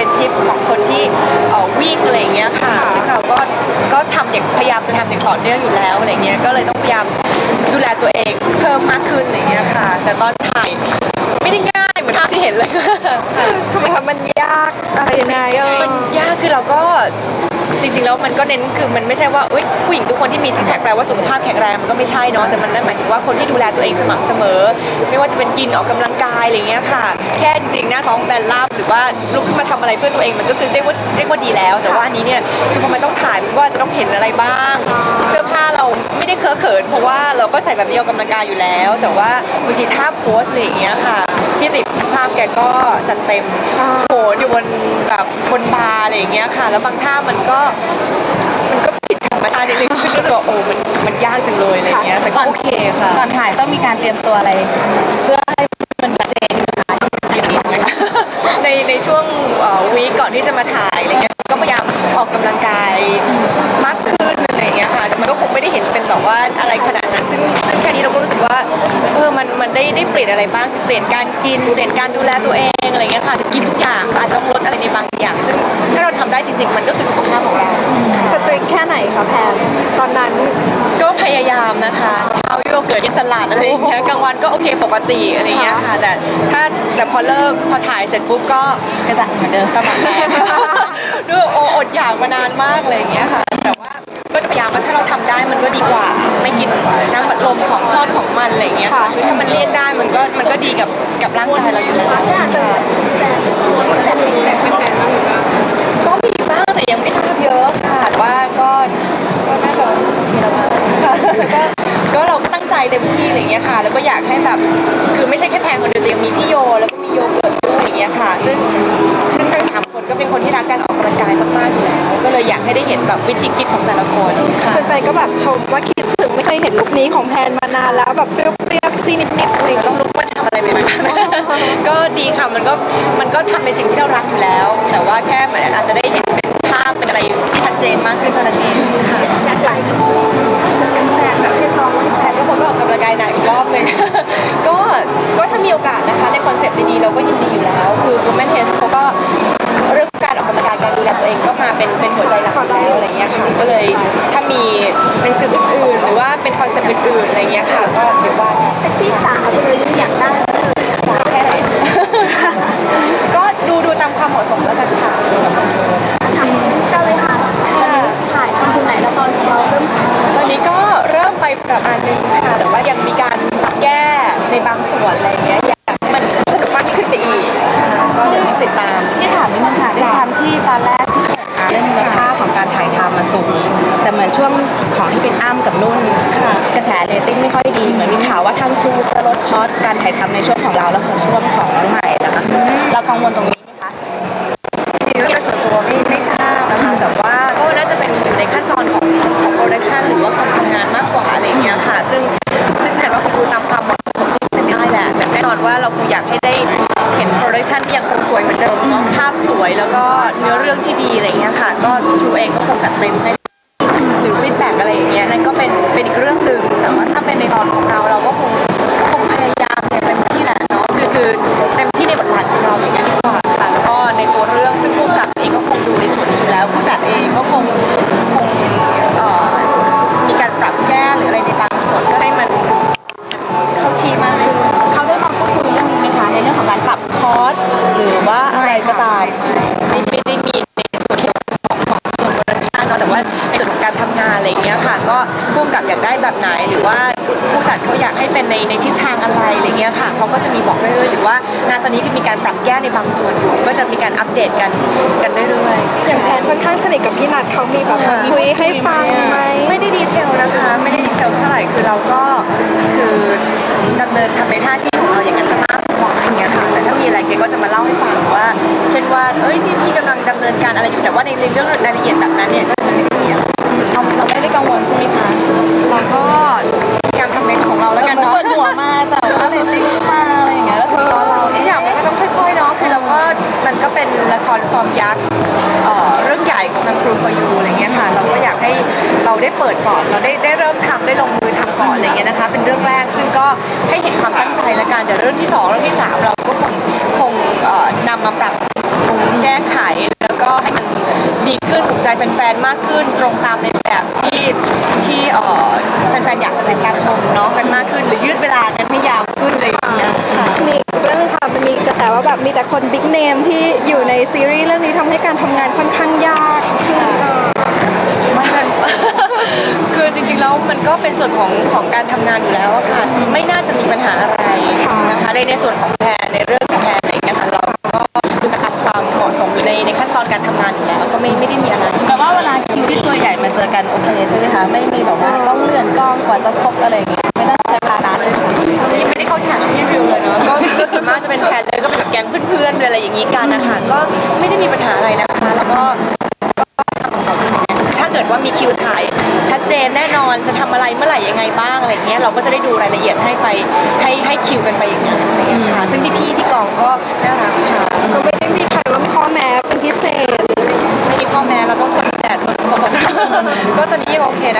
คนที่เอ่อวิ่งอะไรอย่างเงี้ยค่ะ ซึ่งเราก็ก็ทำอย่างพยายามจะทำอย่างต่อเนื่องอยู่แล้วอะไรเงี้ยก็เลยต้องพยายามดูแลตัวเองเพิ่มมากขึ้นอะไรเงี้ยค่ะ แต่ตอนถ่ายไม่ได้ง่ายเหมือนภาพที่เห็นเลย ทำไมคะมันยากอะไรยังไงเออ มันยากคือเราก็ จริงๆแล้วมันก็เน้นคือมันไม่ใช่ว่าอุ๊ยผู้หญิงทุกคนที่มีซิกแพคแปลว่าสุขภาพแข็งแรงมันก็ไม่ใช่เนาะแต่มันนั่นหมายถึงว่าคนที่ดูแลตัวเองสม่ำเสมอ ไม่ว่าจะเป็นกินออกกำลังกายอะไรเงี้ยค่ะ แค่จริงๆหน้าท้องแบนราบหรือว่าลุกขึ้นมาทำอะไรเพื่อตัวเองมันก็คือเรียกว่าเรียกว่าดีแล้ว แต่ว่าอันนี้เนี่ยคือพอมันต้องถ่ายมันก็จะต้องเห็นอะไรบ้าง เสื้อผ้าเราไม่ได้เคอะเขิน เพราะว่าเราก็ใส่แบบนี้ออกกำลังกายอยู่แล้ว แต่ว่าบางทีท่าโพสอะไรอย่างเงี้ยค่ะพี่ติดช่างภาพแกก็จัดเต็มโหนอยู่บนแบบ อะไรอย่างเงี้ยค่ะ แล้วบางท่ามันก็มันก็ผิดธรรมชาตินิดนึงซึ่งก็จะบอกโอ้มันมันยากจังเลยอะไรอย่างเงี้ยแต่ก็โอเคค่ะก่อนถ่ายต้องมีการเตรียมตัวอะไร เพื่อให้มันชัดเจนนะคะอย่างนี้นะคะในในช่วงวีคก่อนที่จะมาถ่ายอะไรเงี้ย ได้ได้เปลี่ยนอะไรบ้างคือเปลี่ยนการกินเปลี่ยนการดูแลตัวเองอะไรเงี้ยค่ะจะกินทุกอย่างอาจจะต้องลดอะไรในบางอย่าง ซึ่งถ้าเราทำได้จริง ๆ มันก็คือสุขภาพของเราสตริกแค่ไหนคะแพนตอนนั้นก็พยายามนะคะเช้าโยเกิร์ตกินสลัดอะไรอย่างเงี้ยกลางวันก็โอเคปกติอะไรอย่างเงี้ยค่ะแต่ถ้าแต่พอเลิกพอถ่ายเสร็จปุ๊บก็ก็จะเหมือนเดิมตะบักแดงด้วยโออดอยากมานานมากอะไรอย่างเงี้ยค่ะแต่ว่า ก็จะพยายามว่าถ้าเราทำได้มันก็ดีกว่า ไม่กินน้ำบัดลมของทอดของมันอะไรอย่างเงี้ยค่ะคือถ้ามันเลี่ยงได้มันก็มันก็ดีกับกับร่างกายเราอยู่แล้วก็มีบ้างแต่ยังไม่ทราบเยอะค่ะแต่ว่าก็ก็น่าจะโอเคแล้วมั้งค่ะก็ก็เราก็ตั้งใจเต็มที่อะไรอย่างเงี้ยค่ะ แล้วก็อยากให้แบบคือไม่ใช่แค่แพงคนเดียวแต่ยังมีพี่โยแล้วก็มีโยเกิร์ตด้วยอย่างเงี้ยค่ะ ซึ่งซึ่งทั้งสามคนก็เป็นคนที่รักการออกกำลังกายมากๆอยู่แล้ว เลยอยากให้ได้เห็นแบบวิธีคิดของแต่ละคนค่ะแฟนๆก็แบบชมว่าคิดถึงไม่เคยเห็นลุคนี้ของแพนมานานแล้วแบบเปรี้ยวๆซีนิดๆอะไรอย่างต้เงี้อยงลุกมาทำอะไรใหม่ๆนะก็ดีค่ะมันก็มันก็ทำในสิ่งที่เรารักอยู่แล้ว แต่ว่าแค่มันอาจจะได้เห็นเป็นภาพเป็นอะไรที่ชัดเจนมากขึ้นเท่านั้นเองค่ะ ใจหลักอยู่แล้วอะไรเงี้ยค่ะก็เลยถ้ามีหนังสืออื่นๆ หรือว่าเป็นคอนเซปต์อื่นๆอะไรเงี้ยค่ะก็เดี๋ยวว่ากันเซ็กซี่จ๋าไปเลยอยากได้จ๋าแค่ไหนก็ดูดูตามความเหมาะสมแล้วกันค่ะ จะลดคอสการถ่ายทำในช่วงของเราและของช่วงของน้องใหม่นะคะเรากังวลตรงนี้ไหมคะจริงๆแล้วโดยส่วนตัวไม่ไม่ทราบนะคะแต่ว่าก็น่าจะเป็นอยู่ในขั้นตอนของของโปรดักชันหรือว่าการทำงานมากกว่าอะไรอย่างเงี้ยค่ะ ซึ่งซึ่งแผนว่าคงดูตามความเหมาะสมที่เป็นได้แหละแต่แน่นอนว่าเราคงอยากให้ได้เห็นโปรดักชันที่ยังคงสวยเหมือนเดิมเนาะภาพสวยแล้วก็เนื้อเรื่องที่ดีอะไรอย่างเงี้ยค่ะ ก็ทรูเองก็คงจัดเต็มให้ห ผู้จัดเขาอยากให้เป็นในในทิศทางอะไรอะไรเงี้ยค่ะเขาก็จะมีบอกเรื่อยๆหรือว่างานตอนนี้คือมีการปรับแก้ในบางส่วนอยู่ ก็จะมีการอัปเดตกันกันเรื่อยๆอย่างแพนค่อนข้างสนิทกับพี่นัทเขามีแบบคุยให้ฟังไหมไม่ได้ดีเทลนะคะ ไม่ได้ดีเทลเท่าไหร่คือเราก็คือดำเนินทำในหน้าที่ของเราอย่างนั้นจะมากกว่าอย่างเงี้ยค่ะแต่ถ้ามีอะไรแกก็จะมาเล่าให้ฟังว่า เช่นว่าเอ้ยนี่พี่กำลังดำเนินการอะไรอยู่แต่ว่าในเรื่องรายละเอียดแบบนั้นเนี่ยก็จะไม่ได้มีอะไร เราเราไม่ได้กังวลใช่ไหมคะเราก็พยายามทำในส่วนของเราแล้วกันเนาะ เปิดหัวมาแต่ว่าเรตติ้งมาอะไรอย่างเงี้ยแล้วถึงตอนเราทุกอย่างมันก็ต้องค่อยๆเนาะ คือเราก็มันก็เป็นละครฟอร์มยักษ์เอ่อเรื่องใหญ่ของทาง True for You อะไรเงี้ยค่ะ เราก็อยากให้เราได้เปิดก่อน เราได้ได้เริ่มทำได้ลงมือทำก่อนอะไรเงี้ยนะคะ เป็นเรื่องแรกซึ่งก็ให้เห็นความตั้งใจละกันเดี๋ยวเรื่องที่สองเรื่องที่สามเราก็คงคงเอ่อนำมาปรับปรุงแก้ไขแล้วก็ แฟนๆ มากขึ้น ตรงตามในแบบที่ที่เอ่อแฟนๆ อยากจะติดตามชมเนาะกันมากขึ้น หรือยืดเวลากันให้ยาวขึ้นอะไรอย่างเงี้ยค่ะ มีอีกเรื่องค่ะมันมีกระแสว่าแบบมีแต่คนบิ๊กเนมที่อยู่ในซีรีส์เรื่องนี้ทำให้การทำงานค่อนข้างยากขึ้นเนาะมัน คือจริงๆ แล้วมันก็เป็นส่วนของของการทำงานอยู่แล้วอะค่ะ ไม่น่าจะมีปัญหาอะไรนะคะในในส่วนของแพรในเรื่องของแพรเองนะคะเราก็ดูตามความเหมาะสมอยู่ในในขั้นตอนการทำงานอยู่แล้วก็ ไม่ไม่ได้มีอะไร แปลว่าเวลาคิวที่ตัวใหญ่มาเจอกันโอเคใช่ไหมคะไม่มีแบบว่าต้องเลื่อนกล้องกว่าจะครบอะไรอย่างเงี้ยไม่ต้องใช้เวลานานใช่ไหมคะยังไม่ได้เข้าฉากกับพี่ริวเลยเนาะก็ก็ส่วนมากจะเป็นแพรเลยก็เป็นแบบแก๊งเพื่อนๆอะไรอย่างนี้กันนะคะก็ไม่ได้มีปัญหาอะไรนะคะ แล้วก็ก็ทำสองคนอย่างเงี้ยคือถ้าเกิดว่ามีคิวถ่าย ชัดเจนแน่นอนจะทำอะไรเมื่อไหร่ยังไงบ้างอะไรเงี้ยเราก็จะได้ดูรายละเอียดให้ไปให้ให้คิวกันไปอย่างนั้นอะไรเงี้ยค่ะซึ่งพี่ๆที่กองก็น่ารักค่ะ ก็ไม่ได้มีใครว่ามี ก็ตอนนี้ยังโอเคนะ